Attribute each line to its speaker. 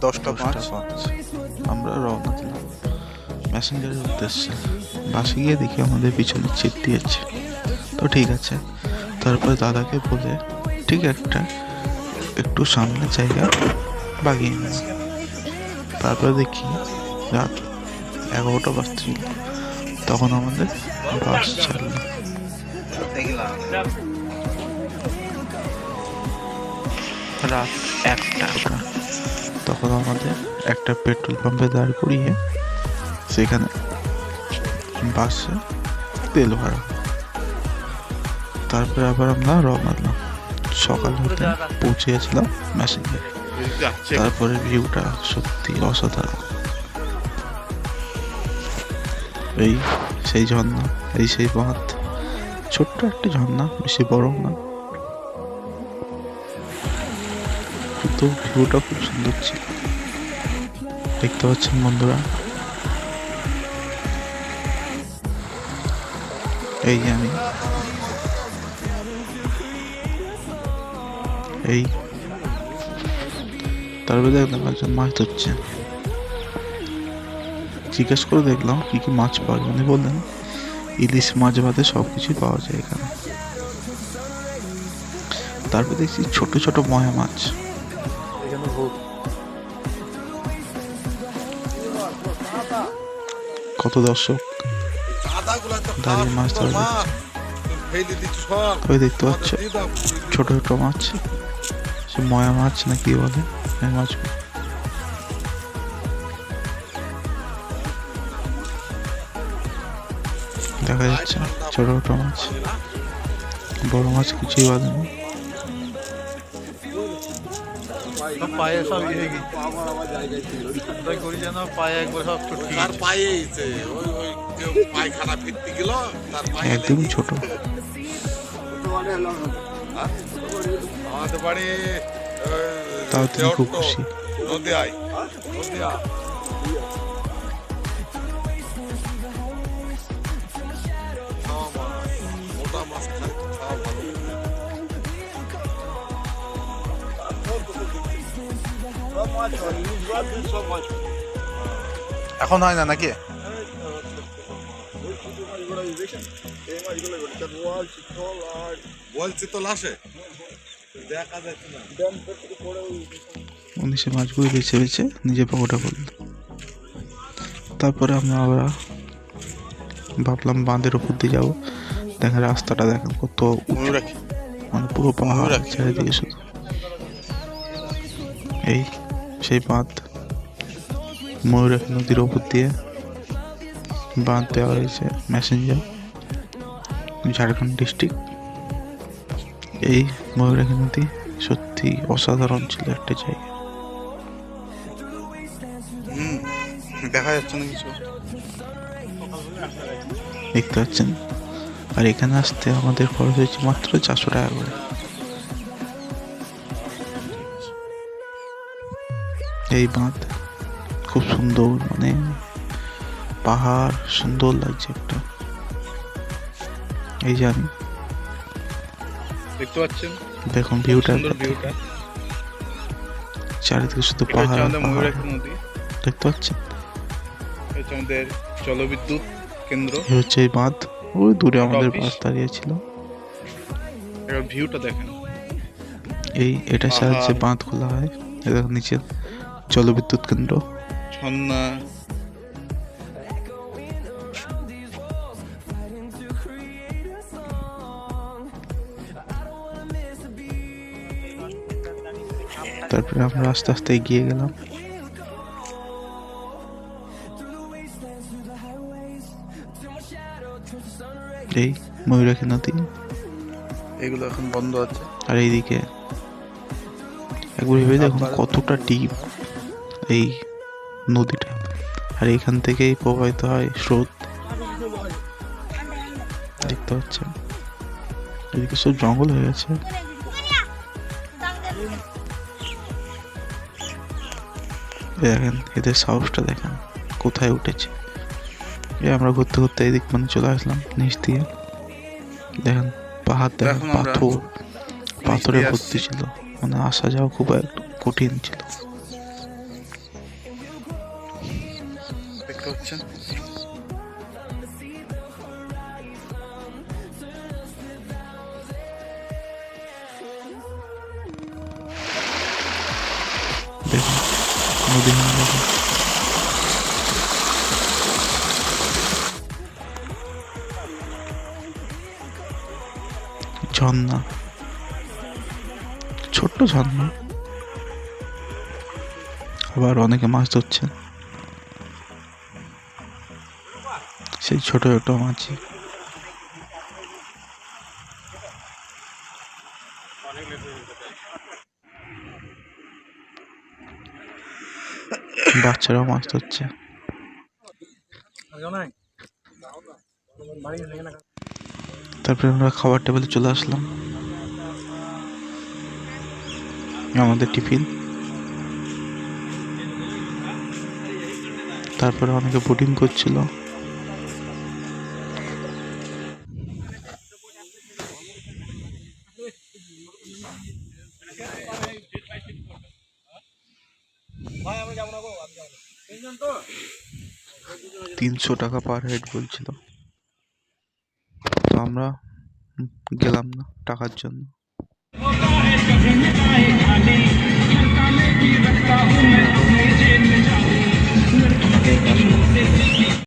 Speaker 1: দশটা পাঁচ।
Speaker 2: আমরা রওনা দিলাম। ম্যাসেঞ্জারের উদ্দেশ্যে। বাসে গিয়ে দেখি আমাদের পিছনে চিপ দিয়েছে তো ঠিক আছে। তারপরে দাদাকে বলে ঠিক একটা একটু সামনে জায়গা বাগিয়ে নেব তারপরে দেখি রাত এগারোটা বাজছিল। তখন আমাদের বাস ছাড়লো। রাত একটা। তখন আমাদের একটা পেট্রোল পাম্পে দাঁড় করিয়ে সেখানে বাসে তেল ভরা। তারপরে আবার আমরা রওনা দিলাম। সকাল হতে পৌঁছেছিলাম ম্যাসেঞ্জারে তারপরে ভিউটা সত্যি অসাধারণ। এই সেই ঝর্ণা, এই সেই বাঁধ ছোট্ট একটা ঝর্ণা, বেশি বড় না। কিন্তু ভিউটা খুব সুন্দর ছিল। দেখতে পাচ্ছেন বন্ধুরা। এই যে আমি। এই। তারপরে দেখলাম একজন মাছ ধরছে। জিজ্ঞেস করে দেখলাম কি কি মাছ পাওয়া যায়। উনি বললেন, ইলিশ মাছ ভাতে সব কিছুই পাওয়া যায় এখানে। তারপর দেখছি ছোট ছোট ময়া মাছ। কত দর্শক? দাঁড়িয়ে মাছ ধরা দেখছে। ওই দেখতে পাচ্ছ, ছোট ছোট মাছ। সে ময়া মাছ না কি বলে? মাছগুলো দেখা যাচ্ছে ছোট ছোট মাছ। বড় মাছ কিছুই বাঁধেনি
Speaker 1: সব পায়ে সব ইয়ে গেছে। তাই করি যেন পায়ে একবার সব ছুটি
Speaker 3: তার পায়ে এসে ওই ওই কেউ খারাপ ফিরতে গেল তার পায়ে
Speaker 2: একদম ছোট।
Speaker 3: আমাদের বাড়ি
Speaker 2: তাও তিনি খুব খুশি।
Speaker 3: নদী আয়
Speaker 1: এখন হয় না নাকি?
Speaker 3: বলছি তো লাশে দেখা যাচ্ছে না।
Speaker 2: উনি সে মাছগুলো বেছে বেছে নিজে পকোটা করল তারপরে আমরা আবার ভাবলাম বাঁধের উপর দিয়ে যাব। দেখেন রাস্তাটা দেখেন কত মানে পুরো পাহাড়। চারিদিকে শুধু। এই সেই বাঁধ ময়ূরাক্ষী নদীর ওপর দিয়ে বাঁধ দেওয়া হয়েছে ম্যাসেঞ্জার ঝাড়খণ্ড ডিস্ট্রিক্ট এই ময়ূরাক্ষী নদী সত্যি অসাধারণ ছিল একটা জায়গা।
Speaker 1: দেখা যাচ্ছে না কিছু।
Speaker 2: দেখতে পাচ্ছেন? আর এখানে আসতে আমাদের খরচ হয়েছে মাত্র চারশো টাকা করে। এই বাঁধ খুব সুন্দর মানে পাহাড় সুন্দর লাগছে একটা। এই যে আমি।
Speaker 1: দেখতে পাচ্ছেন?
Speaker 2: দেখুন ভিউটা।
Speaker 1: ভিউটা।
Speaker 2: চারিদিকে শুধু পাহাড় দেখতে পাচ্ছেন?
Speaker 1: আমাদের জলবিদ্যুৎ কেন্দ্র।
Speaker 2: এই হচ্ছে এই বাঁধ। ওই দূরে আমাদের। বাস দাঁড়িয়ে ছিল
Speaker 1: এবার ভিউটা দেখেন।
Speaker 2: এই এটা সাহায্যে বাঁধ খোলা হয় দেখুন নিচে। জলবিদ্যুৎ কেন্দ্র।
Speaker 1: ঝর্ণা।
Speaker 2: তারপরে আমরা আস্তে আস্তে এগিয়ে গেলাম। এই ময়ূরাক্ষী নদী।
Speaker 1: এগুলো এখন বন্ধ আছে।
Speaker 2: আর এইদিকে একবার ভেবে দেখুন কতটা ডিপ এই নদীটা। আর এখান থেকেই প্রবাহিত হয় স্রোত। দেখতে পাচ্ছেন। এদিকে সব জঙ্গল হয়ে গেছে। দেখেন এদের সাহসটা দেখেন কোথায় উঠেছে। এই আমরা ঘুরতে ঘুরতে এদিক মানে চলে আসলাম নিচ দিয়ে। দেখেন পাহাড় দেখেন পাথর। পাথরে ভর্তি ছিল। মানে আসা যাওয়া খুব কঠিন ছিল। নদী হয়ে যাবে ঝর্ণা। ছোট্ট ঝর্ণা। আবার অনেকে মাছ ধরছেন। সেই ছোট ছোট মাছই। বাচ্চারাও মাছ ধরছে। তারপরে আমরা খাবার টেবিলে চলে আসলাম। আমাদের টিফিন। তারপরে অনেকে বোটিং করছিল। তিনশো টাকা পার হেড বলছিল। তো আমরা গেলাম না টাকার জন্য।